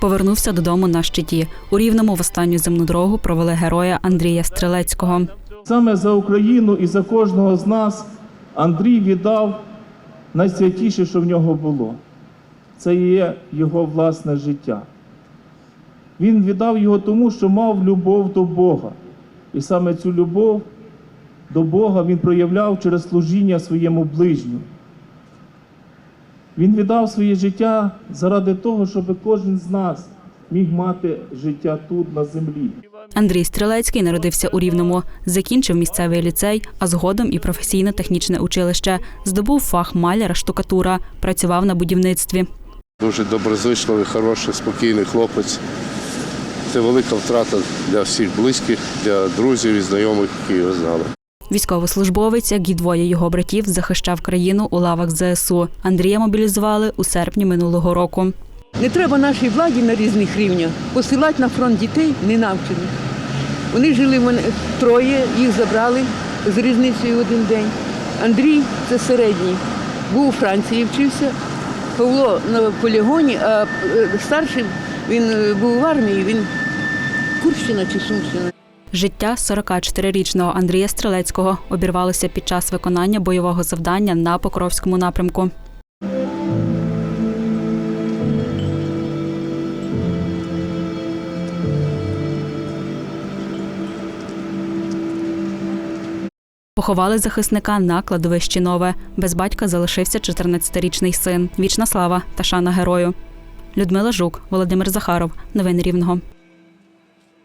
Повернувся додому на щиті. У рівному в останню земну дорогу провели героя Андрія Стрелецького. Саме за Україну і за кожного з нас Андрій віддав найсвятіше, що в нього було. Це є його власне життя. Він віддав його тому, що мав любов до Бога. І саме цю любов до Бога він проявляв через служіння своєму ближньому. Він віддав своє життя заради того, щоб кожен з нас міг мати життя тут, на землі. Андрій Стрелецький народився у Рівному, закінчив місцевий ліцей, а згодом і професійне технічне училище. Здобув фах маляра штукатура, працював на будівництві. Дуже доброзичливий, хороший, спокійний хлопець. Це велика втрата для всіх близьких, для друзів і знайомих, які його знали. Військовослужбовець, як і двоє його братів, захищав країну у лавах ЗСУ. Андрія мобілізували у серпні минулого року. Не треба нашій владі на різних рівнях посилати на фронт дітей ненавчених. Вони жили мене троє, їх забрали з різницею один день. Андрій це середній, був у Франції, вчився. Павло на полігоні, а е, старший він е, був в армії, він Курщина чи Сумщина. Життя 44-річного Андрія Стрелецького обірвалося під час виконання бойового завдання на Покровському напрямку. Поховали захисника на кладовищі Нове. Без батька залишився 14-річний син. Вічна слава та шана герою. Людмила Жук, Володимир Захаров. Новини Рівного.